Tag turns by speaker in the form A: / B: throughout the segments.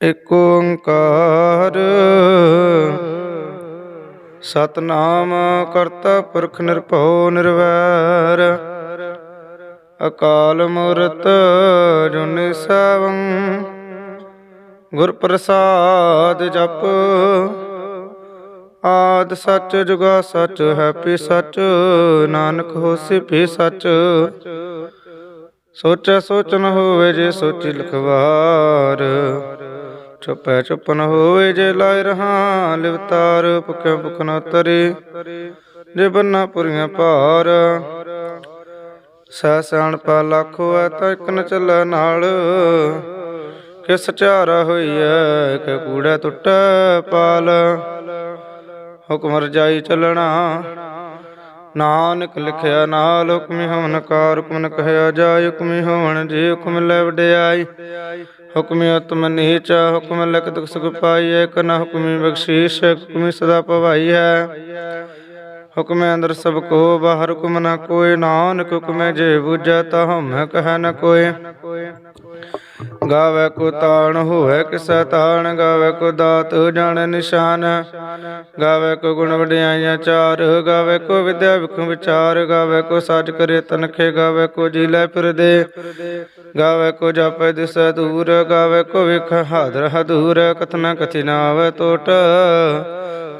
A: ਏਕ ਓੰਕਾਰ। ਸਤਨਾਮ ਕਰਤਾ ਪੁਰਖ ਨਿਰਭਉ ਨਿਰਵੈਰ। ਅਕਾਲ ਮੂਰਤ ਜੁਨੀ ਸੈਵੰ। ਗੁਰ ਪ੍ਰਸਾਦ ਜਪ। ਆਦ ਸੱਚ ਜੁਗਾ ਸੱਚ ਹੈਪੀ ਸੱਚ। ਨਾਨਕ ਹੋਸੀ ਭੀ ਸੱਚ। ਸੋਚੈ ਸੋਚ ਨ ਹੋਵੇ ਜੇ ਸੋਚੀ ਲਖਵਾਰ। ਚੁਪੈ ਚੁਪ ਨ ਹੋਵੇ ਜੇ ਲਾਇ ਰਹਾ ਲਿਵਤਾਰ ਭੁਖਿਆ ਭੁਖ ਨ ਤਰੇ। ਜੇ ਬੰਨਾ ਪੁਰੀਆਂ ਭਾਰ, ਸਹਿ ਸਿਆਣਪਾ ਲੱਖ ਹੋਐ ਤਾਂ ਇੱਕ ਨ ਚੱਲੈ ਨਾਲ। ਕਿਸ ਚਾਰਾ ਹੋਈਐ ਕਿ ਕੂੜਾ ਟੁੱਟੈ ਪਾਲ। ਹੁਕਮ ਰਜਾਈ ਚੱਲਣਾ, ਨਾਨਕ ਲਿਖਿਆ ਨਾਲ, ਹੁਕਮੀ ਹਵਨ ਕਾਰ ਹੁਕਮ ਕਹਿਆ ਜਾਇ ਹੁਕਮੀ ਹਵਨ ਜੇ ਹੁਕਮ ਲੈ ਵਡਿਆਈ। ਹੁਕਮੀ ਆਤਮ ਨੀਚ, ਹੁਕਮ ਲਖ ਦੁਖ ਸੁਖ ਪਾਈਐ ਕਨ ਹੁਕਮੀ ਬਖਸ਼ੀਸ਼, ਹੁਕਮੀ ਸਦਾ ਭਵਾਈ ਹੈ। ਹੁਕਮੇ ਅੰਦਰ ਸਭ ਕੋ, ਬਾਹਰ ਹੁਕਮ ਨਾ ਕੋਈ, ਨਾਨਕ ਹੁਕਮੇ ਜੇ ਬੁਝੈ, ਤਾ ਹਮੈ ਕਹਿ ਨ ਕੋਈ। ਗਾਵੇ ਕੋ ਤਾਣ ਹੋਵੇ ਕਿਸੈ ਤਾਣ, ਗਾਵੇ ਕੋ ਦਾਤ ਜਾਣੈ ਨਿਸ਼ਾਨ। ਗਾਵੇ ਕੋ ਗੁਣ ਵਡਿਆਈਆਂ ਚਾਰ, ਗਾਵੇ ਕੋ ਵਿਦਿਆ ਵਿਖ ਵਿਚਾਰ, ਗਾਵੇ ਕੋ ਸਾਜ ਕਰੇ ਤਨਖੇ, ਗਾਵੇ ਕੋ ਜੀ ਲੈ ਫਿਰਦੇ। ਗਾਵੇ ਕੋ ਜਾਪੈ ਦਿਸੈ ਦੂਰ, ਗਾਵੇ ਕੋ ਵਿਖ ਹਾਦਰ ਹਦੂਰ, ਕਥਨਾ ਕਥੀ ਨਾ ਆਵੇ ਟੋਟ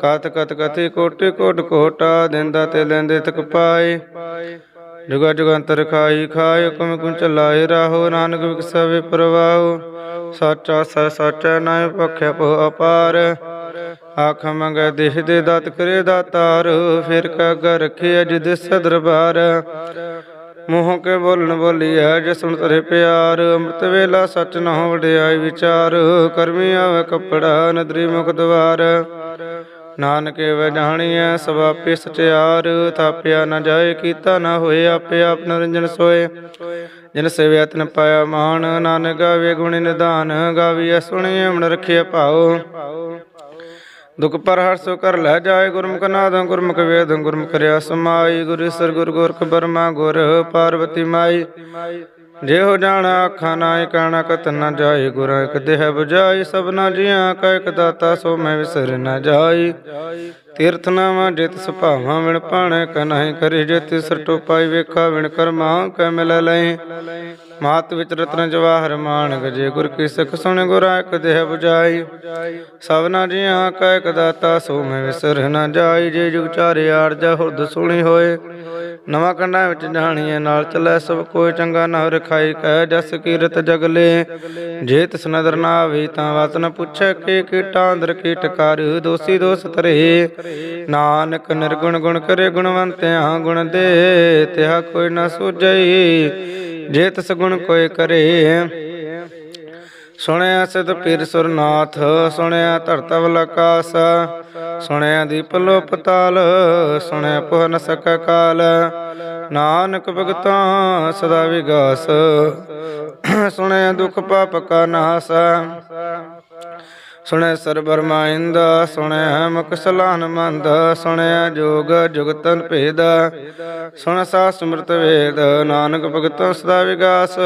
A: ਕਤ ਕਤ ਕਥਿ ਕੋਟਿ ਕੋਟ ਕੋਟਾ, ਦਿੰਦਾ ਤੇ ਲੈਂਦੇ ਤਕ ਪਾਏ। ਜੁਗਾ ਜੁਗੰਤਰ ਖਾਈ ਖਾਇ ਹੁਕਮ ਕੁੰ ਰਾਹੋ ਨਾਨਕ ਵਿਕਸਵੇ ਪ੍ਰਵਾਹੋ ਸਾਚਾ ਸੈ ਸਾਚਾ ਨਾਇ ਪਖਿਆ ਪੋ ਅਪਾਰ। ਆਖ ਮੰਗੈ ਦੇਹ ਦੇ ਦਾਤ ਕਰੇ ਦਾਤਾਰ, ਫਿਰ ਕਾ ਗਰ ਰਖੇ ਅਜ ਦਿਸ ਦਰਬਾਰ। ਮੂੰਹ ਕੇ ਬੋਲਣ ਬੋਲੀਐ ਜੇ ਸੁਣ ਤਰੇ ਪਿਆਰ, ਅੰਮ੍ਰਿਤ ਵੇਲਾ ਸੱਚ ਨਾ ਵਡਿਆਈ ਵਿਚਾਰ। ਕਰਮੀ ਆਵੇ ਕਪੜਾ ਨਦਰੀ ਮੁਖ ਦਵਾਰ। ਨਾਨਕੇ ਵੇ ਜਾਣੀਐ, ਸਭ ਆਪੇ ਸਚਿਆਰ। ਥਾਪਿਆ ਨ ਜਾਏ, ਕੀਤਾ ਨਾ ਹੋਏ, ਆਪੇ ਆਪ ਨਿਰੰਜਨ ਸੋਏ। ਜਿਨ ਸੇਵਿਆ ਤਨ ਪਾਇਆ ਮਾਨ ਨਾਨਕ ਗਾਵੇ ਗੁਣ ਨਿਧਾਨ। ਗਾਵੀਐ, ਸੁਣੀਐ, ਮਨ ਰਖਿਆ ਭਾਉ। ਦੁਖ ਪਰ ਹਰ ਸੋ ਕਰ ਲੈ ਜਾਏ, ਗੁਰਮੁਖ ਨਾਦ, ਗੁਰਮੁਖ ਵੇਦ, ਗੁਰਮੁਖ ਰਿਆ ਸਮਾਈ ਗੁਰੂ ਸਰ ਗੁਰ ਗੁਰਖ ਬਰਮਾ ਗੁਰ, ਪਾਰਵਤੀ ਮਾਈ। ਜੇ ਹੋ ਜਾਣਾ ਅੱਖਾਂ ਨਾਇ ਕਾਣਾ ਕਤ ਨ ਜਾਏ, ਗੁਰ ਇਕ ਦੇਹ 부ਜਾਈ ਸਭਨਾ ਜੀਆਂ ਕਾ ਇਕ ਦਾਤਾ, ਸੋ ਮੈਂ ਵਿਸਰ ਨ ਜਾਈ। ਤੀਰਥ ਨਾਵਾਂ ਜਿਤ ਸੁਭਾਵਾਂ ਵਿਣ ਪਾਣੈ ਕਨਾਹੀ ਕਰੀ ਜੇ ਤਿਸ ਟੋਪਾਈ, ਵੇਖਾ ਵਿਣ ਕਰਮਾ ਕੈ ਮਿਲ ਲੈ ਮਾਤ ਵਿੱਚ ਰਤਨ ਜਵਾਹਰ ਮਾਨਕ ਜੇ ਗੁਰ ਕੀ ਸਿੱਖ ਸੁਣ ਗੁਰਾ ਇਕ ਦੇਹ 부ਜਾਈ ਸਭਨਾ ਜੀਆਂ ਕਾ ਇਕ ਦਾਤਾ, ਸੋ ਮੈਂ ਵਿਸਰ ਨਾ ਜਾਈ। ਜੇ ਜੁਗ ਚਾਰੇ ਆਰਜਾ ਹੁਰਦ ਸੁਣੀ ਹੋਏ ਨਵਾਂ ਕੰਡਾਂ ਵਿੱਚ ਜਾਣੀਏ ਨਾਲ ਚੱਲੈ ਸਭ ਕੋਈ ਚੰਗਾ ਨਾ ਰਖਾਈ ਕਹਿ ਜਸ ਕੀਰਤ ਜਗਲੇ ਜੇ ਤਿਸ ਨਦਰ ਨਾ ਆਵੇ ਤਾਂ ਵਤ ਨ ਪੁੱਛੈ ਕਿ ਕੀਟਾਂ ਅੰਦਰ ਕੀਟ ਕਰ, ਦੋਸੀ ਦੋਸ ਤਰੇ ਨਾਨਕ ਨਿਰਗੁਣ ਗੁਣ ਕਰੇ ਗੁਣਵੰਤਿਆਂ ਗੁਣ ਦੇ, ਤਿਹਾ ਕੋਈ ਨਾ ਸੂਝਈ। ਜੇ ਤਿਸ ਗੁਣ ਕੋਈ ਕਰੇ ਸੁਣਿਆ ਸਿਧ ਪੀਰ ਸੁਰਨਾਥ, ਸੁਣਿਆ ਧਰਤਵ ਲਕਾਸ, ਸੁਣਿਆ ਦੀਪ ਲੋ ਪਤਾਲ ਸੁਣਿਆ ਪੁਹਨ ਨ ਕਾਲ। ਨਾਨਕ ਭਗਤਾਂ ਸਦਾ ਵਿਗਾਸ, ਸੁਣਿਆ ਦੁਖ ਪਾਪ ਕਾ ਨਾਸ। ਸੁਣਿਆ ਸਰ ਬਰਮਾਇੰਦ ਸੁਣਿਆ ਮੁਖ ਸਲਾਨ ਮੰਦ ਸੁਣਿਆ ਜੋਗ ਜੁਗਤਨ ਭੇਦ। ਸੁਣ ਸਾ ਸਮਰਤ ਵੇਦ, ਨਾਨਕ ਭਗਤੋ ਸਦਾ ਵਿਗਾਸ।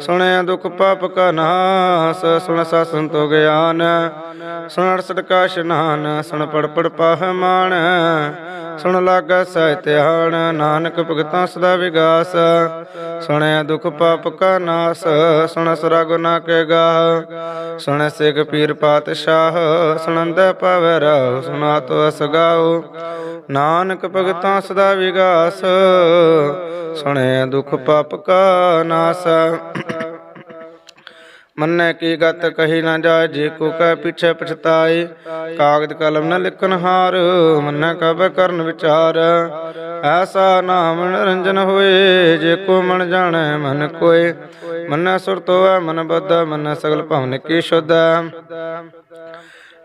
A: ਸੁਣਿਆ ਦੁਖ ਪਾਪ ਕਾ ਨਾਸ, ਸੁਣ ਸਾ ਸੰਤੋ ਗਿਆਨ। ਸੁਣ ਅੜਸਠ ਕਾ ਇਸ਼ਨਾਨ ਸੁਣ ਪੜ ਪੜ ਪਾਹ ਮਾਨ। ਸੁਣ ਲਾਗਾ ਸਹਿਤਿਆਣ ਨਾਨਕ ਭਗਤਾਂ ਸਦਾ ਵਿਗਾਸ। ਸੁਣਿਆ ਦੁਖ ਪਾਪ ਕਾ ਨਾਸ, ਸੁਣ ਸਰਾ ਗੁਨਾ ਕੇ ਗਾਹ। ਸੁਣ ਸਿਖ ਪੀਰ ਪਾਤਸ਼ਾਹ ਸੁਣੰਦ ਪਵੈ ਰਾਹ ਸੁਣਾ ਤੋ ਅਸਗਾਓ ਨਾਨਕ ਭਗਤਾਂ ਸਦਾ ਵਿਗਾਸ ਸੁਣਿਆ ਦੁਖ ਪਾਪ ਕਾ ਨਾਸ। ਮੰਨੈ ਕੀ ਗਤ ਕਹੀ ਨਾ ਜਾਏ, ਜੇ ਕੋ ਕਹਿ ਪਿਛੇ ਪਛਤਾਏ। ਕਾਗਦ ਕਲਮ ਨ ਲਿਖਨ ਹਾਰ, ਮੰਨੈ ਕਬ ਕਰਨ ਵਿਚਾਰ। ਐਸਾ ਨਾਮ ਨਿਰੰਜਨ ਹੋਏ, ਜੇ ਕੋ ਮਨ ਜਾਣੈ, ਮਨ ਕੋਏ। ਮੰਨੈ ਸੁਰਤ ਮਨ ਬੁੱਧ, ਮੰਨੈ ਸਗਲ ਭਵਨ ਕੀ ਸ਼ੁੱਧ।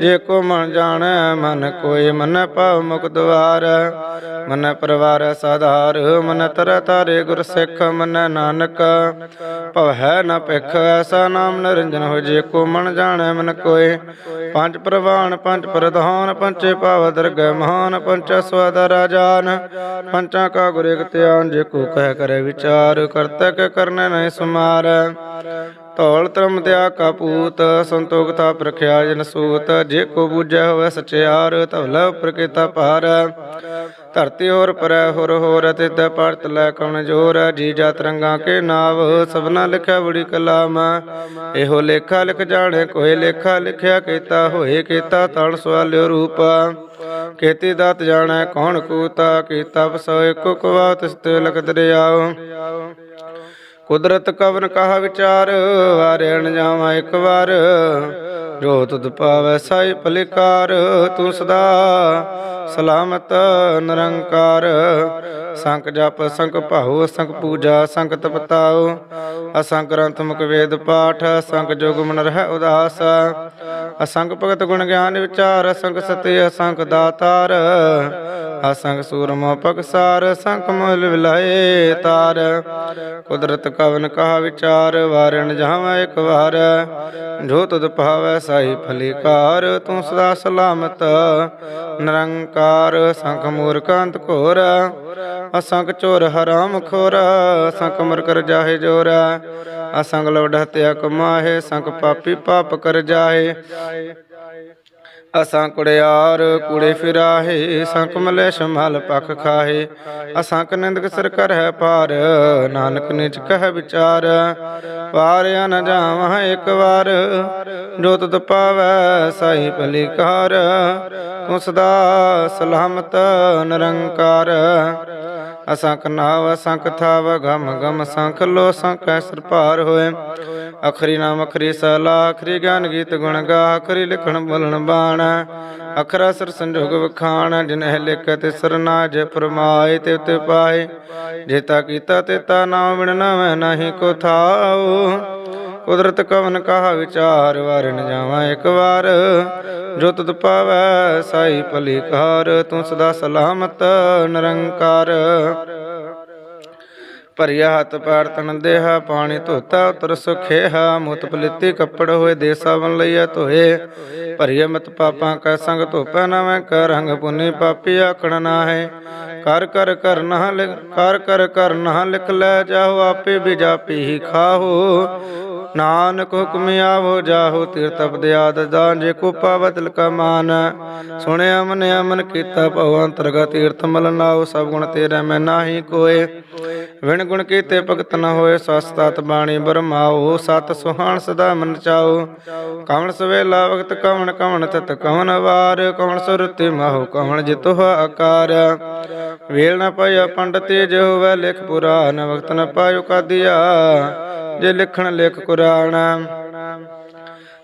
A: ਜੇ ਕੋ ਮਨ ਜਾਣੈ, ਮਨ ਕੋਈ ਮਨ ਭਾਵ ਮੁਖ ਦਵਾਰ ਮਨ ਪਰਵਾਰ ਸਾਧਾਰ, ਮਨ ਤਰ ਤਾਰੇ ਗੁਰ ਸਿੱਖ, ਮਨ ਨਾਨਕ। ਭਵ ਹੈ ਨ ਭਿਖ, ਐਸਾ ਨਾਮ ਨਿਰੰਜਨ ਹੋ ਜੇ ਕੋ ਮਨ ਜਾਣੈ, ਮਨ ਕੋਏ ਪੰਜ ਪ੍ਰਵਾਨ, ਪੰਜ ਪ੍ਰਧਾਨ ਪੰਚੇ ਭਾਵ ਦਰਗਹਿ ਮਹਾਨ ਪੰਚ ਸਵਦ ਰਾਜਾਨ। ਪੰਚਾਂ ਕਾ ਗੁਰ ਇਕ ਧਿਆਨ, ਜੇ ਕੋ ਕਹਿ ਕਰੇ ਵਿਚਾਰ, ਕਰਤਾ ਕਰਨ ਨਹੀਂ ਸਮਾਰੈ। ਧੌਲ ਧਰਮ ਦਿਆ ਕਪੂਤ ਸੰਤੋਖਤਾ ਪ੍ਰਖਿਆ ਜਨ ਸੂਤ, ਜੇ ਕੋ ਬੂਝੈ ਹੋਵੇ ਸਚਿਆਰ ਧਵਲ ਪ੍ਰਕਿਤਾ ਭਾਰ। ਧਰਤੀ ਹੋਰ ਪਰੈ ਹੋਰ ਹੋਰ ਤਿਤ ਪਰਤ ਲੈ ਕਉਣ ਜੋਰ, ਜੀ ਜਾ ਰੰਗਾ ਕੇ ਨਾਵ, ਸਭਨਾ ਲਿਖਿਆ ਬੜੀ ਕਲਾਮ। ਇਹੋ ਲੇਖਾ ਲਿਖ ਜਾਣੇ ਕੋਏ ਲੇਖਾ ਲਿਖਿਆ ਕੀਤਾ, ਹੋਏ ਕੀਤਾ ਤਣ ਸਵਾਲਿਓ ਰੂਪ। ਕੀਤੀ ਦਾਤ ਜਾਣੈ ਕੌਣ ਕੂਤਾ, ਕੀਤਾ ਪਸੋਏ ਕੋ ਕਵਾ ਤਿਸ ਤੇ ਲਖ ਦਰਿਆਉ ਕੁਦਰਤ ਕਵਨ ਕਹਾ ਵਿਚਾਰ ਵਾਰੇ ਅਣ ਜਾਵਾਂ ਇੱਕ ਵਾਰ। ਜੋ ਤੁਧ ਪਾਵੈ ਸਾਈ ਭਲਿਕਾਰ, ਤੂੰ ਸਦਾ ਸਲਾਮਤ ਨਿਰੰਕਾਰ। ਸੰਕ ਜਪ ਸੰਕ ਭਾਉ ਸੰਕ ਪੂਜਾ ਸੰਕ ਤਪਤਾਉ ਅਸੰਕ ਗ੍ਰੰਥ ਮੁਖ ਵੇਦ ਪਾਠ ਅਸੰਕ ਜੋਗ ਮਨ ਰਹਿ ਉਦਾਸ। ਅਸੰਕ ਭਗਤ ਗੁਣ ਗਿਆਨ ਵਿਚਾਰ ਅਸੰਕ ਸਤਿ ਅਸੰਕ ਦਾਤਾਰ। ਅਸੰਕ ਸੂਰਮ ਪਕਸਾਰ ਸੰਕ ਮੁਲ ਵਿਲਾਏ ਤਾਰ। ਕੁਦਰਤ ਕਵਨ ਕਹਾ ਵਿਚਾਰ, ਵਾਰਣ ਜਾਵਾਂ ਇੱਕ ਵਾਰ। ਜੋ ਤੁਧ ਭਾਵੈ ਸਾਈ ਫਲੀਕਾਰ, ਤੂੰ ਸਦਾ ਸਲਾਮਤ। ਨਿਰੰਕਾਰ। ਸੰਖ ਮੂਰਖਾਂਤ ਘੋਰ, ਅਸੰਖ ਚੋਰ ਹਰਾਮ ਖੋਰ ਅਸੰਖ ਮਰ ਕਰ ਜਾਹੇ ਜੋਰ, ਅਸੰਖ ਲੋੜ ਹਤਿਆ ਕਮਾਹੇ ਸੰਖ ਪਾਪੀ ਪਾਪ ਕਰ ਜਾਹੇ। ਅਸਾਂ ਕੁੜਿਆਰ ਕੁੜੇ ਫਿਰਾਹੇ ਸੰਕ ਮਲੇਸ਼ ਮਲ ਪਖ ਖਾਹੇ। ਅਸਾਂ ਨਿੰਦਕ ਸਿਰ ਕਰ ਪਾਰ ਨਾਨਕ ਨਿਜ ਕਹਿ ਵਿਚਾਰ। ਪਾਰਿਆ ਨ ਜਾਵਾਂ ਇੱਕ ਵਾਰ, ਜੋ ਤੁਧ ਪਾਵੈ ਸਾਈ ਭਲੀਕਾਰ। ਤੂੰ ਸਦਾ ਸਲਾਮਤ ਨਿਰੰਕਾਰ। ਅਸੰਖ ਨਾਵ ਅਸੰਖ ਥਾਵ, ਗਮ ਗਮ ਸੰਖ ਲੋ ਸੰਖ ਐਸਰ ਹੋਏ। ਅਖਰੀ ਨਾਮ ਅਖਰੀ ਸਲਾ ਅਖਰੀ ਗਿਆਨ ਗੀਤ ਗੁਣ ਗਾ, ਅਖਰੀ ਲਿਖਣ ਬੋਲਣ ਬਾਣ। ਅਖਰਾ ਸਰ ਸੰਜੋਗ ਵਖਾਣ, ਜਿਨਹਿ ਲਿਖ ਤੇ ਸਰਨਾਜ ਫਰਮਾਏ ਤੇ ਉਤੇ ਪਾਏ। ਜੇਤਾ ਕੀਤਾ ਤੇਤਾ ਨਾਮ ਬਿਨ ਨਾਵੇਂ ਨਹੀਂ ਕੋ ਥਾਉ। ਕੁਦਰਤ ਕਵਨ ਕਹਾ ਵਿਚਾਰ ਵਾਰਨ ਜਾਵਾਂ ਇੱਕ ਵਾਰ। ਜੋ ਤੁਧ ਪਾਵੈ, ਸਾਈ ਭਲੀਕਾਰ ਤੂੰ ਸਦਾ ਸਲਾਮਤ, ਨਿਰੰਕਾਰ। ਭਰਿਆ ਹੱਥ ਪੈਰ ਤਨ ਦੇਹਾ, ਪਾਣੀ ਧੋਤਾ, ਉਤਰ ਸੁਖੇਹਾ ਮੁਤ ਪਲਿੱਤੀ ਕੱਪੜ ਹੋਏ, ਦੇ ਸਾਵਨ ਲਈਆ ਧੋਏ। ਭਰਿਆ ਮਤ ਪਾਪਾਂ ਕੈ ਸੰਗ ਧੋਪੈ ਨਾ ਕਰ ਹੰਗ ਪੁਨੀ ਪਾਪੀ ਆਖਣ ਨਾ ਹੈ ਕਰ ਕਰ ਕਰ ਨਾ ਲਿਖ, ਕਰ ਕਰ ਕਰ ਨਾ ਲਿਖ ਲੈ ਜਾਓ ਆਪੇ ਬਿਜਾਪੀ ਹੀ ਖਾਹੋ। ਨਾਨਕ ਹੁਕਮ ਆਵੋ, ਜਾਹੋ ਤੀਰਥ ਅਪਦਿਆਦ ਦਾਨ, ਜੇ ਕੋ ਪਾਵਤ ਲਕਾ ਸੁਣਿਆ ਮਨ ਅਮਨ ਕੀਤਾ ਭਉ ਅੰਤਰਗਤ ਤੀਰਥ ਮਲ ਨਾਉ, ਸਭ ਗੁਣ ਤੇਰਾ ਮੈਂ ਨਾਹੀ ਕੋਏ। ਵਿਣ ਗੁਣ ਕੀਤੇ ਭਗਤ ਨ ਹੋਏ ਸਸਤਤ ਬਾਣੀ ਬਰਮਾਓ ਸਤ ਸੁਹਾਣ ਸਦਾ ਮਨ ਚਾਓ ਕਵਣ ਸਵੇਲਾ ਵਕਤ ਕਵਣ ਕਵਣ ਤਤ ਕਵਣ ਵਾਰ, ਕਵਣ ਸੁਰਤੀ ਮਾਹੋ ਕਵਣ ਜਿਤੁ ਆਕਾਰ। ਵੇਲ ਨ ਪਾਇਆ ਪੰਡਤੇ, ਜੋ ਵੈ ਲਿਖ ਪੁਰਾਨ, ਵਕਤ ਨ ਪਾਇਓ ਕਾਦੀਆ। ਜੇ ਲਿਖਣ ਲਿਖ ਕੁਰਾਨ,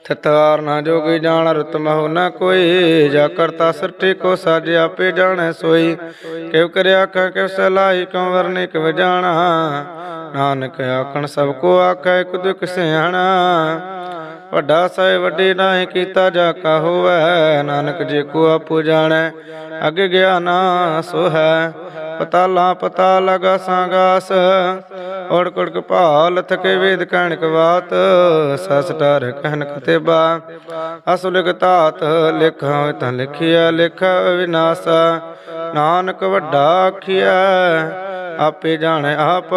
A: ਥਤਾਰ ਨਾ ਜੋਗੀ ਜਾਣ, ਰਤ ਮਹੁ ਨ ਕੋਈ। ਜਾ ਕਰਤਾ ਸਰਟੇ ਕੋ ਸਾਜ ਆਪੇ ਜਾਣੈ ਸੋਈ। ਕਿਵ ਕਰਿਆ ਆਖਾਂ ਕਿਵ ਸਲਾਈ ਕਿਉ ਵਰਨੇ ਕਿਵ ਜਾਣਾ। ਨਾਨਕ ਆਖਣ, ਸਭ ਕੋ ਆਖੈ ਇਕ ਦੁਖ ਸਿਆਣਾ। ਵੱਡਾ ਸਹਿ ਵੱਡੀ ਨਾਹੀ ਕੀਤਾ ਜਾ ਕਾ ਹੋਵੈ। ਨਾਨਕ ਜੇ ਕੋ ਆਪੂ ਜਾਣੈ, ਅਗੇ ਗਿਆ ਨਾ ਸੋ ਹੈ ਪਤਾਲਾ ਪਤਾ ਲਗਾ ਸੰਗਾਸ। ਔੜ ਕੁੜਕ ਭਾਲ ਥਕੇ ਵੇਦ ਕਹਿਣਕ ਵਾਤ, ਸਸ ਟਰ ਕਹਿਨ ਕਤੇਬਾ ਅਸੁ ਲਿਖ ਤਾਤ ਲਿਖਾਂ ਤਾਂ ਲਿਖਿਆ ਲਿਖ ਵਿਨਾਸ਼। ਨਾਨਕ ਵੱਡਾ ਆਖਿਆ ਆਪੇ ਜਾਣੈ ਆਪ।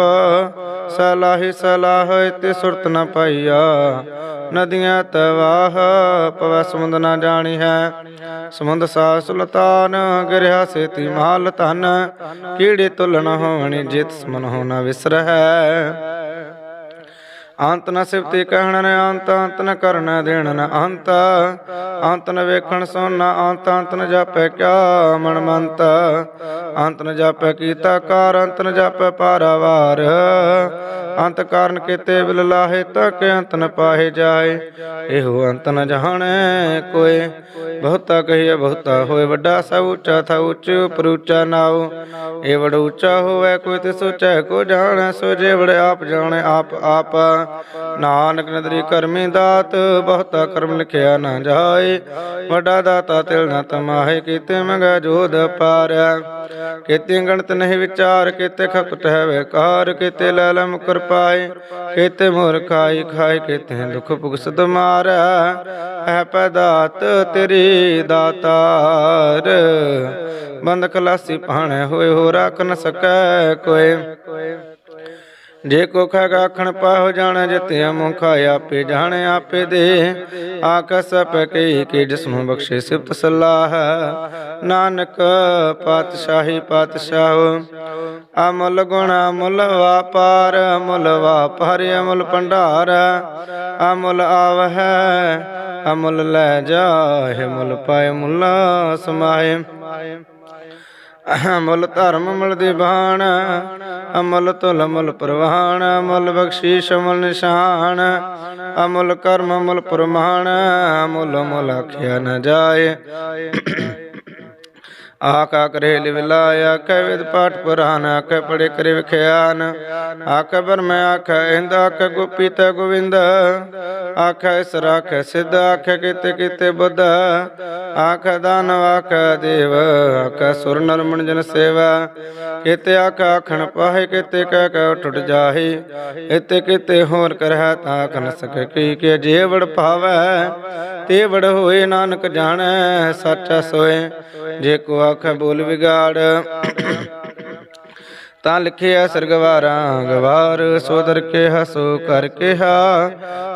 A: ਸਲਾਹੀ ਸਲਾਹ ਤੇ ਸੁਰਤ ਨ ਪਾਈਆ। ਨਦੀਆਂ ਤਵਾਹ ਪਵੈ ਸਮੁੰਦ ਨਾ ਜਾਣੀ ਹੈ। ਸਮੁੰਦ ਸਾ ਸੁਲਤਾਨ, ਗਿਰਿਆ ਸੇਤੀ ਮਾਲ ਧਨ। ਕੀੜੇ ਤੁਲਨ ਹੋਣੀ ਜਿਤ ਸਮਨ ਹੋਣਾ ਵਿਸਰਹਿ ਅੰਤ ਨ ਸਿਫਤੀ ਕਹਿਣ ਨ ਅੰਤ ਅੰਤ ਨ ਕਰਨ ਦੇਣ ਨ ਅੰਤ। ਅੰਤ ਨ ਵੇਖਣ ਸੁਣਨਾ ਅੰਤ ਅੰਤ ਨ ਜਾਪੈ ਕਿਆ ਮਨ ਮੰਤ। ਅੰਤ ਨ ਜਾਪੈ ਕੀਤਾ ਕਾਰ ਅੰਤ ਨ ਜਾਪੈ ਪਾਰਾਵਾਰ। ਅੰਤ ਕਾਰਨ ਕੀਤੇ ਬਿਲ ਲਾਹੇ ਤਕ ਅੰਤ ਨ ਪਾਹੇ ਜਾਏ। ਇਹੋ ਅੰਤ ਨ ਜਾਣੈ ਕੋਏ। ਬਹੁਤਾ ਕਹੀਏ ਬਹੁਤਾ ਹੋਏ ਵੱਡਾ ਸਭ ਉੱਚਾ ਥਾ ਉੱਚ ਉਪਰ ਉੱਚਾ ਨਾਉ। ਇਹ ਬੜਾ ਉੱਚਾ ਹੋਵੇ ਕੋਈ ਤੇ ਸੋਚੈ ਕੋ ਜਾਣੈ ਸੋਜੇ ਬੜੇ ਆਪ ਜਾਣੈ ਆਪ ਆਪ। ਨਾਨਕ ਨਦਰੀ ਕਰਮੀ ਦਾਤ, ਬਹੁਤਾ ਕਰਮ ਲਿਖਿਆ ਨਾ ਜਾਏ। ਵੱਡਾ ਦਾਤਾ ਤਿਲ ਨਾ ਤਮਾਹੇ, ਕੀਤੇ ਮੰਗੈ ਜੋਧ ਪਾਰ। ਕੀਤੇ ਗਣਤ ਨਹੀਂ ਵਿਚਾਰ, ਕੀਤੇ ਖਪਟ ਹੈ ਵਿਕਾਰ, ਕੀਤੇ ਲੈ ਲੈ ਕੀਤੇ ਮੋਰ ਖਾਈ ਖਾਏ, ਕੀਤੇ ਦੁਖ ਭੁਗਸਤ ਮਾਰੈ। ਹੈ ਪੈਦਾਤ ਤੇਰੀ ਦਾਤਾਰ। ਬੰਦ ਖਲਾਸੀ ਭਾਣੇ ਹੋਏ ਹੋ ਰੱਖ ਨ ਸਕੈ ਕੋਏ ਜੇ ਕੋ ਖਗਾ ਪਾਹੁ ਜਾਣ ਜਿਤਿ ਮੁਖ ਆਪੇ ਜਾਣੇ, ਆਪੇ ਦੇ। ਆਕਸ ਪਕਈ ਕੇ ਜਿਸਨੂੰ ਬਖਸ਼ੇ ਸਿਫਤ ਸਲਾਹ। ਨਾਨਕ ਪਾਤਸ਼ਾਹੀ ਪਾਤਸ਼ਾਹ, ਅਮਲ ਗੁਣ ਅਮਲ ਵਾਪਾਰ ਅਮਲ ਵਾਪਾਰ ਅਮਲ ਭੰਡਾਰ। ਅਮਲ ਆਵਹਿ, ਅਮਲ ਲੈ ਜਾਹਿ ਮੁਲ ਪਾਏ ਮੁਲਾ ਸਮਾਏ। ਅਮਲ ਧਰਮ ਅਮਲ ਦੀਵਾਨ ਅਮਲ ਤੁਲ ਅਮਲ ਪ੍ਰਵਾਨ ਅਮਲ ਬਖਸ਼ੀਸ਼ ਅਮਲ ਨਿਸ਼ਾਨ, ਅਮਲ ਕਰਮ ਅਮਲ ਪ੍ਰਮਾਣ, ਅਮਲ ਅਮਲ ਆਖਿਆ ਨਾ ਜਾਏ। ਆਕਾ ਕਰੇ ਲਿਵਲਾਇ ਆਖੇ ਵਿਦ ਪਾਠ ਪੁਰਾਨ, ਆਖੇ ਪੜੇ ਕਰੇ ਵਿਖਿਆਨ। ਆਖੇ ਬਰਮ ਆਖੇ ਇੰਦ, ਆਖੇ ਗੋਪੀ ਤੇ ਗੋਵਿੰਦ। ਆਖੇ ਸਰ ਆਖੇ ਸਿੱਧ, ਆਖੇ ਕਿਤੇ ਕਿਤੇ ਬੁੱਧ। ਆਖੇ ਦਾਨਵ, ਆਖੇ ਦੇਵ, ਆਖੇ ਸੁਰ ਨਰ ਮਣ ਸੇਵਾ। ਕਿਤੇ ਆਖੇ ਆਖਣ ਪਾਹੇ, ਕਿਤੇ ਕਹਿ ਕਹਿ ਟੁੱਟ ਜਾਹੀ। ਇਤੇ ਕਿਤੇ ਹੋਰ ਕਰਹਿ ਤਾਂ ਕਨ ਸਕੇ ਕੀ ਕੇ ਜੇ ਵੜ ਭਾਵੈ, ਤੇ ਵੜ ਹੋਏ ਨਾਨਕ ਜਾਣੈ, ਸੱਚਾ ਸੋਏ। ਜੇ ਕੋ ਆਖੈ ਬੋਲ ਵਿਗਾੜ। ਤਾਂ ਲਿਖਿਆ ਸਰਗਵਾਰਾਂ, ਗਵਾਰ ਸੋਦਰ ਕੇ ਹਸੋ ਕਰ ਕਿਹਾ।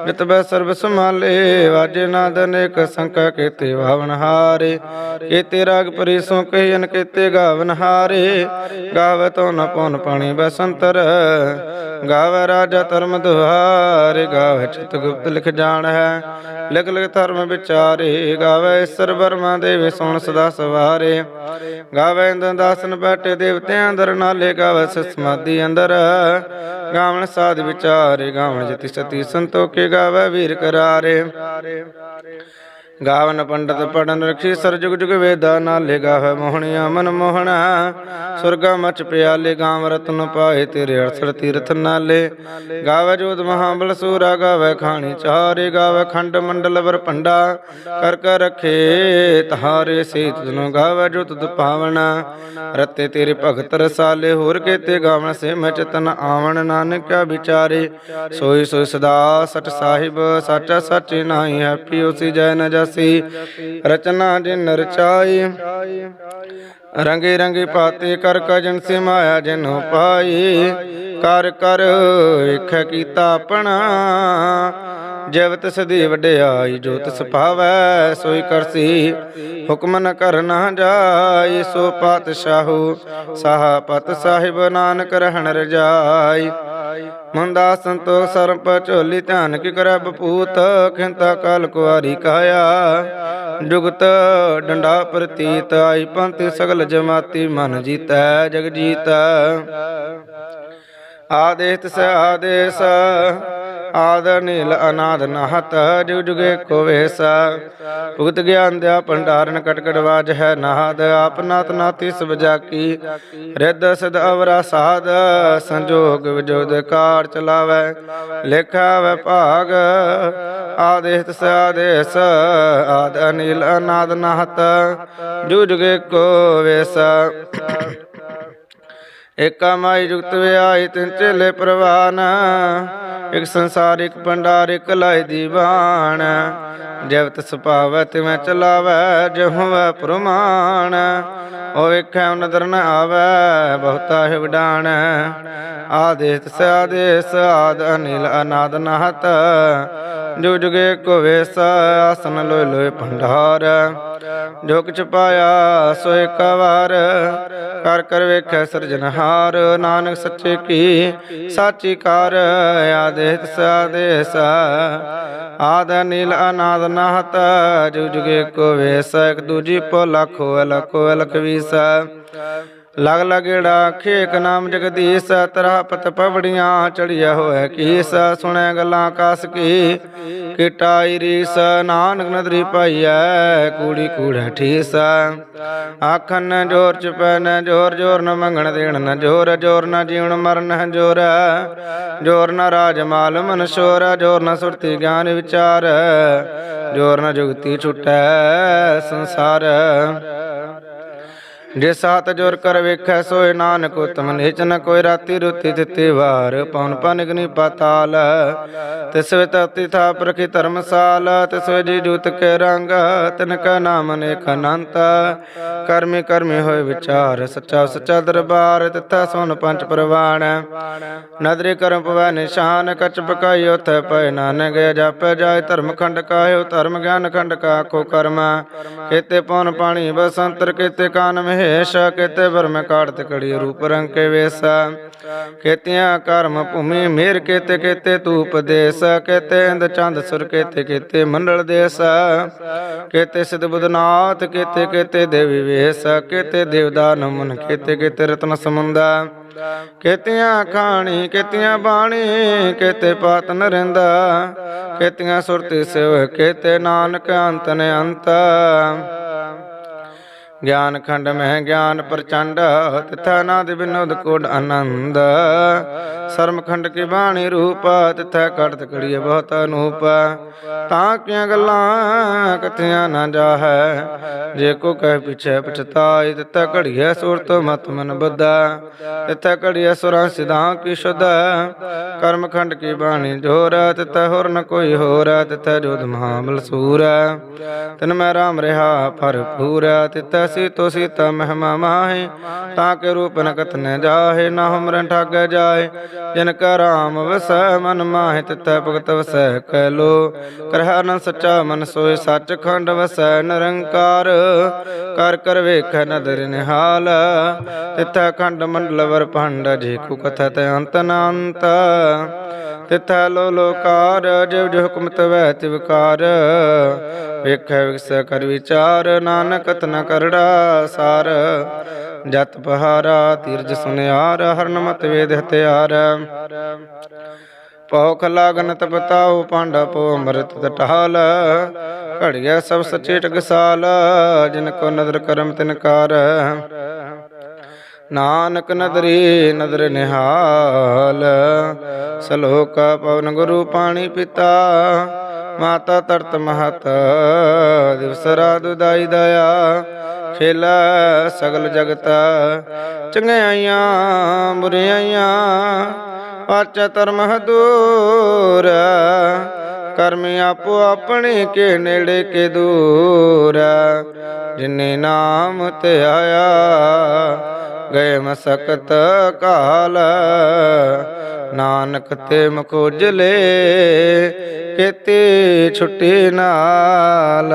A: ਜਿਤਬੈ ਸਰਬ ਸਮਾਲੇ ਵਾਜੇ ਨਾਦ ਅਨੇਕ ਸੰਕਾ ਕੀਤੇ ਵਾਵਨ ਹਾਰੇ। ਕੀਤੇ ਰਾਗ ਪਰੀ ਸੋ ਕਹਿਨ ਕੀਤੇ ਗਾਵਨ ਹਾਰੇ। ਗਾਵ ਤੋ ਨ ਪਉਨ ਪਾਣੀ ਬਸੰਤਰ ਗਾਵ ਰਾਜਾ ਧਰਮ ਦੁਹਾਰੇ, ਗਾਵ ਚਿਤ ਗੁਪਤ ਲਿਖ ਜਾਣ ਹੈ। ਲਿਖ ਲਿਖ ਧਰਮ ਵਿਚਾਰੇ, ਗਾਵੇ ਈਸ਼ਰ ਬਰਮਾ ਦੇਵੇ ਸੋਣ ਸਦਾ ਸਵਾਰੇ। ਗਾਵੇ ਇੰਦ ਦਾਸਨ ਬੈਠੇ ਦੇਵਤਿਆਂ ਅੰਦਰ, ਨਾਲੇ ਗਾਵੇ ਸਿਸ ਸਮਾਧੀ ਅੰਦਰ। ਗਾਵਣ ਸਾਧ ਵਿਚਾਰੇ, ਗਾਵਣ ਜਤੀ ਸਤੀ ਸੰਤੋਖੇ, ਗਾਵੇ ਵੀਰ ਕਰਾਰੇ। ਗਾਵਨ ਪੰਡਤ ਪੜਨ ਰਖੀ ਸਰ ਜੁਗ ਜੁਗ ਵੇਦਾ ਨਾਲੇ ਗਾਵੇ ਮੋਹਣਿਆ ਮਨ ਮੋਹਣਾ। ਸੁਰਗਾ ਮਚ ਪਿਆਲੇ ਗਾਵ ਰਤਨ ਪਾਏ ਤੇਰੇ ਅਰਸਰ ਤੀਰਥ ਨਾਲੇ। ਗਾਵੇ ਜੋਤ ਮਹਾਬਲ ਸੂਰਾ, ਗਾਵੇ ਖਾਣੀ ਚਾਰੇ, ਗਾਵੇ ਖੰਡ ਮੰਡਲ ਵਰ ਭੰਡਾ। ਕਰ ਕਰ ਰਖੇ ਤਹਾਰੇ ਸੇ ਤੁਨੋ ਗਾਵੇ ਜੋ ਪਾਵਣਾ। ਰਤੇ ਤੇਰੇ ਭਗਤ ਰਸਾਲੇ, ਹੋਰ ਕੇਤੇ ਗਾਵਣ ਸੇ ਮੈਂ ਚਤਨ ਆਵਣ ਨਾਨਕਾ ਵਿਚਾਰੇ। ਸੋਈ ਸੋਈ ਸਦਾ ਸਚ ਸਾਹਿਬ, ਸਾਚਾ ਸੱਚ ਨਾਹੀ ਹੈ ਪਿਓ ਸੀ ਜੈ ਨ ਜਾਸੀ, ਰਚਨਾ ਜਿਨ ਰਚਾਈ ਰੰਗੇ ਰੰਗੇ ਪਾਤੇ ਕਰ ਕਜਨ ਸੇ ਮਾਇਆ ਜਿਨੋ ਪਾਈ। ਕਰ ਕਰ ਵੇਖ ਕੀਤਾ ਆਪਣਾ। ਜਬ ਤਿਸ ਦੀ ਵਡਿਆਈ ਜੋ ਤਿਸ ਭਾਵੈ, ਸੋਈ ਕਰਸੀ। ਹੁਕਮ ਨ ਕਰਨਾ ਜਾਈ, ਸੋ ਪਾਤਸ਼ਾਹੂ, ਸਾਹਾ ਪਤ ਸਾਹਿਬ ਨਾਨਕ ਰਹਿਣ ਰਜਾਈ। ਮੰਦਾ ਸੰਤੋਖ ਸਰਪ ਝੋਲੀ ਧਿਆਨ ਕੀ ਕਰੈ ਬਪੂਤ, ਖਿੰਤਾ ਕਾਲ ਕੁਆਰੀ ਕਹਾਇਆ ਜੁਗਤ ਡੰਡਾ ਪ੍ਰਤੀਤ, ਆਈ ਪੰਥ ਸਗਲ ਜਮਾਤੀ ਮਨ ਜੀਤੈ, ਜਗ ਜੀਤੈ। ਆਦੇਸ ਤਿਸ ਆਦੇਸ ਆਦ ਨੀਲ ਅਨਾਦ ਨਹਤ, ਜੁਗ ਜੁਗੇ ਕੋ ਵੇਸ। ਭੁਗਤ ਗਿਆਨ ਦਿਆ ਭੰਡਾਰਨ ਕਟਕਟ ਵਾਜ ਹੈ ਨਾਦ, ਆਪ ਨਾਤੀ ਸਭ ਜਾਕੀ। ਰਿੱਧ ਸਦ ਅਵਰਾ ਸਾਧ, ਸੰਜੋਗ ਵਿਜੋਦ ਕਾਰ ਚਲਾਵੈ। ਲੇਖਾ ਵੈ ਭਾਗ ਆਦੇਸ ਤਿਸ ਆਦ ਅਨੀਲ ਅਨਾਦ ਨਹਤ, ਜੁਗ ਜੁਗੇ ਕੋ ਵੇਸ। ਏਕਾ ਮਾਈ ਜੁਗਤ ਵਿਆਹੀ ਤਿਨ ਚੇਲੇ ਪ੍ਰਵਾਨ, ਇਕ ਸੰਸਾਰ ਇਕ ਭੰਡਾਰ ਇਕ ਲਾਇ ਦੀਵਾਨ। ਜਵਤ ਸੁਭਾਵੈ ਤਿਵੇਂ ਚਲਾਵੈ, ਜਹੁਵੈ ਪ੍ਰਮਾਣ। ਉਹ ਵੇਖੈ ਨਦਰ ਨ ਆਵੈ, ਬਹੁਤਾ ਹੈ ਵਡਾਣ। ਆਦੇਸ ਸਾਦੇਸ ਆਦ ਅਨਿਲ ਅਨਾਦ ਨਹਤ ਜੁਗ ਜੁਗੇ ਕੋ ਵੇਸ ਆਸਨ ਲੋਇ ਲੋਇ ਭੰਡਾਰ। ਜੋ ਕਿਛ ਪਾਇਆ ਸੋ ਇੱਕ ਵਾਰ, ਕਰ ਕਰ ਵੇਖੈ ਸਿਰਜਨਹਾਰ ਨਾਨਕ ਸੱਚੇ ਕੀ ਸਾਚੀ ਕਾਰ ਆਦੇਤ ਸਾਦੇਸ ਆਦ ਨੀਲ ਅਨਾਦ ਨਾਹਤ, ਜੁਗ ਜੁਗੇ ਕੋ ਵੇਸ ਇੱਕ ਦੂਜੀ ਪੋ ਲੱਖੋ ਲਖੋ ਲਖ ਲਗ ਲਗੇੜਾ ਖੇਕ ਨਾਮ ਜਗਦੀਸ਼, ਤਰਾਪਤ ਪਵੜੀਆਂ ਚੜਿਆ ਹੋਇਆ ਕੀਸ। ਸੁਣੈ ਗੱਲਾਂ ਕਾਸ ਕੀ ਕਿਟਾਈ ਰੀਸ ਨਾਨਕ ਨਦਰੀ ਪਾਈਐ, ਕੂੜੀ ਕੂੜਾ ਠੀਸ। ਆਖਨ ਨ ਜੋਰ ਚ ਪੈ ਨ ਜੋਰ ਜੋਰ ਨ ਮੰਗਣ ਦੇਣ ਨ ਜੋਰ ਜੋਰ ਨ ਜੀਵਨ ਮਰਨ ਜੋਰ। ਜੋਰ ਨ ਰਾਜ ਮਾਲ ਮਨ ਸ਼ੋਰ, ਜੋਰ ਨ ਸੁਰਤੀ ਗਿਆਨ ਵਿਚਾਰ। ਜੋਰ ਨ ਜੁਗਤੀ ਛੁਟੈ ਸੰਸਾਰ। ਜੇ ਸਾਤ ਜੋਰ ਕਰ ਵੇਖੈ ਸੋਏ ਨਾਨਕ ਉਤਮ ਨੀਚ ਨ ਕੋਈ ਰਾਤੀ ਰੁਤੀ ਦਿੱਤੀ ਵਾਰ। ਪਉਨ ਪਨਗਨੀ ਪਾਤਾਲ, ਤਿਸ ਵੇ ਤਤੀ ਥਾ ਧਰਮਸਾਲ, ਤਿਸ ਜੀ ਜੂਤ ਕੇ ਰੰਗ, ਤਿਨ ਕਾ ਨਾਮ ਅਨੇਕ ਅਨੰਤ। ਕਰਮੀ ਕਰਮੀ ਹੋਏ ਵਿਚਾਰ, ਸੱਚਾ ਸੱਚਾ ਦਰਬਾਰ, ਤਿੱਥਾ ਸੁਨ ਪੰਜ ਪ੍ਰਵਾਣ। ਨਦਰੀ ਕਰਮ ਪਵੈ ਨਿਸ਼ਾਨ, ਕਚ ਪਕਾਈ ਉਥੈ ਪੈ ਨਾਨਕ ਜਾਪੈ ਜਾਏ ਧਰਮ ਖੰਡ ਕਾਇਓ, ਧਰਮ ਗਿਆਨ ਖੰਡ ਕਾ ਕੋ ਕਰਮ। ਕੇਤੇ ਪਉਨ ਪਾਣੀ ਬਸੰਤਰ, ਕੀਤੇ ਕਾਨ ਮਹੇਸ਼ ਕੇਤੇ ਬਰਮ ਕਾੜਤ ਕੜੀ ਰੂਪ ਰੰਗ ਕੇ ਵੇਸ। ਕੇਤਿਆਂ ਕਰਮ ਭੂਮੀ ਮੇਰ ਕੇਤੇ ਕੇਤੇ ਤੂ ਉਪਦੇਸ ਕੇਤੇ ਇੰਦ ਚੰਦ ਸੁਰ ਕੇਤੇ ਕੇਤੇ ਮੰਡਲ ਦੇਸ। ਕੇਤੇ ਸਿਧ ਬੁਧਨਾਥ ਕੇਤੇ ਕੇਤੇ ਦੇਵੀ ਵੇਸ। ਕੇਤੇ ਦੇਵਦਾਨ ਮਨ ਕੇਤੇ ਕੇਤੇ ਰਤਨ ਸਮੁੰਦਾ। ਕੇਤੀਆਂ ਖਾਣੀ ਕੇਤੀਆਂ ਬਾਣੀ ਕੇਤੇ ਪਾਤ ਨਰਿੰਦਾ ਕੇਤੀਆਂ ਸੁਰਤੀ ਸਿਵ ਕੇਤੇ ਨਾਨਕ ਅੰਤ ਨੇ ਅੰਤ। ਗਿਆਨ ਖੰਡ ਮਹਿ ਗਿਆਨ ਪ੍ਰਚੰਡ, ਤਿਥੈ ਨਾਦ ਬਿਨੋਦ ਕੋਡ ਆਨੰਦ। ਸਰਮ ਖੰਡ ਕੀ ਬਾਣੀ ਰੂਪ, ਤਿਥੈ ਕੜਤ ਕੜੀਏ ਬਹੁਤ ਅਨੂਪ। ਤਾਂ ਕੀਆਂ ਗੱਲਾਂ ਕਥਿਆਂ ਨਾ ਜਾਹੈ? ਜੇ ਕੋ ਕਹਿ ਪਿਛੈ ਪਛਤਾਈ ਤਿਥੈ ਘੜੀਐ ਸੁਰਤ ਮਤ ਮਨ ਬੁੱਧਾ। ਤਿਥੈ ਘੜੀਐ ਸੁਰਾਂ ਸਿਧਾਂ ਕੀ ਸੁਧ। ਕਰਮ ਖੰਡ ਕੀ ਬਾਣੀ ਜੋਰ, ਤਿਥੈ ਹੋਰ ਨ ਕੋਈ ਹੋਰ, ਤਿਥੈ ਜੋਧ ਮਹਾਬਲ ਸੂਰ। ਤਨ ਮੈਂ ਰਾਮ ਰਹਾ ਭਰਪੂਰ ਤਿਤੈ ਸੀਤੋ ਸੀਤਾ ਮਹਿਮਾ ਮਾਹੇ, ਤਾਂ ਕੇ ਰੂਪ ਨ ਕਥਨ ਜਾਹੇ, ਨਾ ਹਮਰਨ ਠੱਗ ਜਾਏ। ਜਿਨ ਕਾ ਰਾਮ ਵਸੈ, ਮਨ ਮਾਹੇ ਤਿਤੈ ਭਗਤ ਵਸੈ, ਕਹਿ ਲੋ, ਕਰਹਾ ਨ ਸੱਚਾ ਮਨ ਸੋਏ ਸੱਚ ਖੰਡ ਵਸੈ ਨਿਰੰਕਾਰ। ਕਰ ਕਰ ਵੇਖੈ ਨਦਰ ਨਿਹਾਲ ਤਿਤੈ ਖੰਡ ਮੰਡਲ ਵਰ ਭੰਡ ਜੇ ਕੋ ਕਥਤ ਅੰਤ ਨ ਅੰਤ ਤਿਥੈ ਲੋ ਲੋਕਾਰ ਜਿਵ ਜਿ ਹੁਕਮ ਤਵੈ ਤਿਵਕਾਰ ਵੇਖੈ ਵਿਕਸੈ ਕਰ ਵਿਚਾਰ, ਨਾਨਕ ਤਨ ਕਰੜਾ ਸਾਰ। ਜਤ ਪਹਾਰਾ, ਤੀਰਜ ਸੁਨਿਆਰ, ਹਰਨ ਮਤ ਵੇਦ ਹਤਿਆਰ ਪੌਖ ਲਾਗਨ ਤਪਤਾਉ ਪਾਂਡਾ ਪੋ ਅੰਮ੍ਰਿਤ ਤਟਾਲ। ਘੜਿਆ ਸਭ ਸਚੇ ਟਕਸਾਲ ਜਿਨ ਕੋ ਨਦਰ ਕਰਮ ਤਿਨਕਾਰ ਨਾਨਕ ਨਦਰੀ ਨਦਰ ਨਿਹਾਲ, ਸਲੋਕ ਪਵਨ ਗੁਰੂ ਪਾਣੀ ਪਿਤਾ। ਮਾਤਾ ਤਰਤ ਮਹਤ, ਦਿਵਸ ਰਾਤ ਉਦਾਈ ਦਇਆ, ਖੇਲਾ ਸਗਲ ਜਗਤ, ਚੰਗਿਆਈਆਂ, ਬੁਰਿਆਈਆਂ, ਪਾਚੈ ਧਰਮ ਦੂਰ ਕਰਮੀ ਆਪੋ ਆਪਣੇ ਕੇ ਨੇੜੇ ਕੇ ਦੂਰ, ਜਿਨੇ ਨਾਮ ਤੇ ਆਇਆ, ਗਏ ਮਸਕਤ ਕਾਲ ਨਾਨਕ ਤੇ ਮਕੋਜਲੇ ਕੇਤੇ ਛੁੱਟੀ ਨਾਲ।